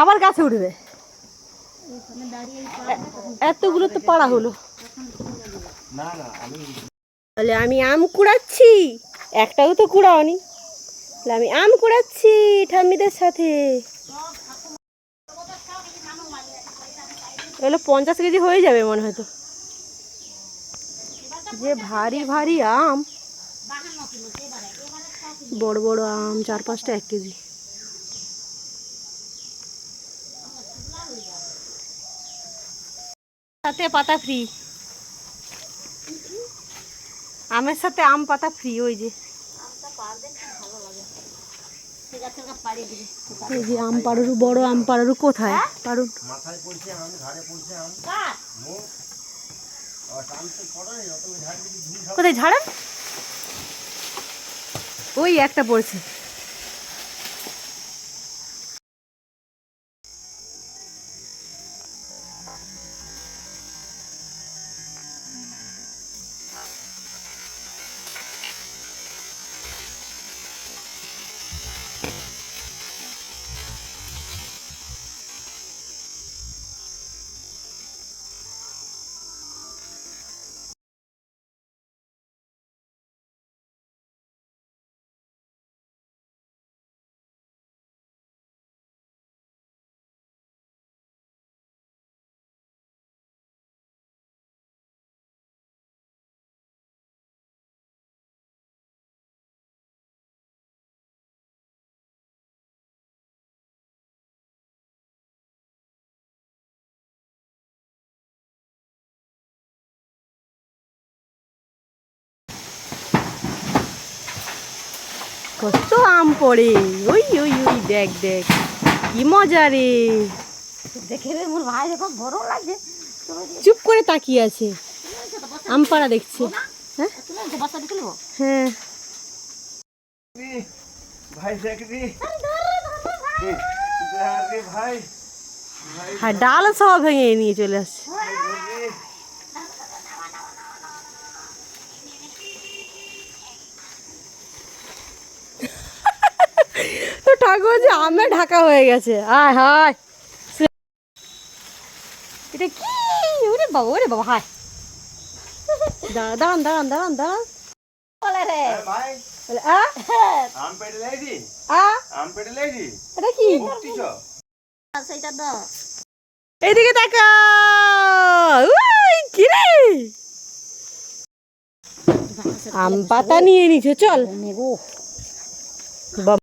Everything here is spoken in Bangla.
আবার গাছে উঠবে। এতগুলো তো পাড়া হলো। তাহলে আমি আম কুড়াচ্ছি। একটাও তো কুড়াওনি। আমি আম কুড়াচ্ছি ঠাম্মিদের সাথে। এগুলো পঞ্চাশ কেজি হয়ে যাবে মনে হয়তো যে ভারী ভারী আম। বড় বড় আম চার পাঁচটা এক কেজি। সাথে পাতা ফ্রি আমের সাথে আম পাতা ফ্রি ওই যে। এই আম পাড়ুরু বড় আম পাড়ুরু কোথায়? পাড়ুর মাথায় পড়ছে আম ঘাড়ে পড়ছে কোথায় ঝাড়েন ওই একটা পড়ছে কত আম পড়ে। ওই ওই ওই দেখ দেখ কি মজা রে। দেখে রে মোর ভাই দেখো বড় লাগছে। তুমি চুপ করে তাকিয়ে আছে। আম পাড়া দেখছে। হ্যাঁ? হ্যাঁ। ভাই দেখবি রে। ভাই। আর ডাল সব ভেঙে নিয়ে চলে আসছে। ঠাকুর যে আমে ঢাকা হয়ে গেছে। আয় হায়। এটা কি? ওরে বাবা ওরে বাবা হায়। দাঁড়ান দাঁড়ান দাঁড়ান দাঁড়ান আম পেড়ে লাইদি আ? আম পেড়ে লাইদি এটা কি? উঠতিছ সেইটা দাও এইদিকে তাকা উই, রে? আম পাতা নিয়ে নিছে চল।